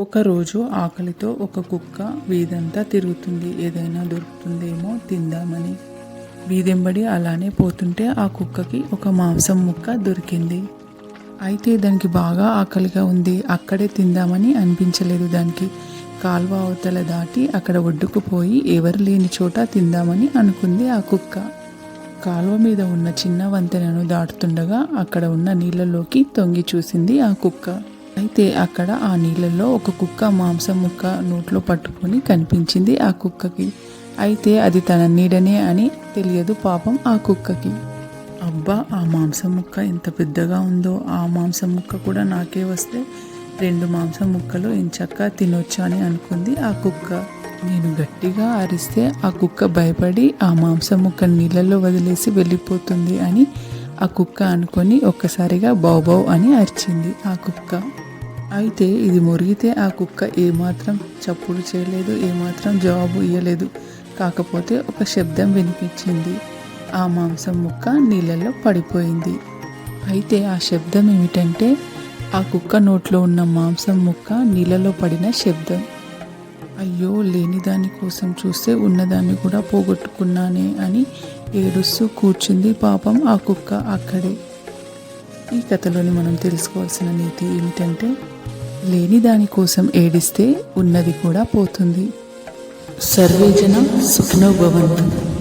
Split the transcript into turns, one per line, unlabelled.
ఒకరోజు ఆకలితో ఒక కుక్క వీధంతా తిరుగుతుంది. ఏదైనా దొరుకుతుందేమో తిందామని. వీధెంబడి అలానే పోతుంటే ఆ కుక్కకి ఒక మాంసం ముక్క దొరికింది. అయితే దానికి బాగా ఆకలిగా ఉంది. అక్కడే తిందామని అనిపించలేదు దానికి. కాల్వ అవతల దాటి అక్కడ ఒడ్డుకు పోయి ఎవరు లేని చోట తిందామని అనుకుంది ఆ కుక్క. కాలువ మీద ఉన్న చిన్న వంతెనను దాటుతుండగా అక్కడ ఉన్న నీళ్ళలోకి తొంగి చూసింది ఆ కుక్క. అయితే అక్కడ ఆ నీళ్ళల్లో ఒక కుక్క మాంసం ముక్క నోట్లో పట్టుకొని కనిపించింది ఆ కుక్కకి. అయితే అది తన నీడనే అని తెలియదు పాపం ఆ కుక్కకి. అబ్బా ఆ మాంసం ముక్క ఎంత పెద్దగా ఉందో. ఆ మాంసం ముక్క కూడా నాకే వస్తే రెండు మాంసం ముక్కలు ఎంచక్క తినొచ్చు అని అనుకుంది ఆ కుక్క. నేను గట్టిగా అరిస్తే ఆ కుక్క భయపడి ఆ మాంసం ముక్క నీళ్ళల్లో వదిలేసి వెళ్ళిపోతుంది అని ఆ కుక్క అనుకొని ఒక్కసారిగా బౌబౌ అని అరిచింది ఆ కుక్క. అయితే ఇది మురిగితే ఆ కుక్క ఏమాత్రం చప్పుడు చేయలేదు ఏమాత్రం జవాబు ఇవ్వలేదు కాకపోతే ఒక శబ్దం వినిపించింది. ఆ మాంసం ముక్క నీళ్ళల్లో పడిపోయింది. అయితే ఆ శబ్దం ఏమిటంటే ఆ కుక్క నోట్లో ఉన్న మాంసం ముక్క నీళ్ళలో పడిన శబ్దం. అయ్యో లేని దాని కోసం చూస్తే ఉన్నదాన్ని కూడా పోగొట్టుకున్నానే అని ఏడుస్తూ కూర్చుంది పాపం ఆ కుక్క అక్కడే. ఈ కథలోని మనం తెలుసుకోవాల్సిన నీతి ఏమిటంటే లేని దాని కోసం ఏడిస్తే ఉన్నది కూడా పోతుంది. సర్వేజన సుఖనో భవంతు.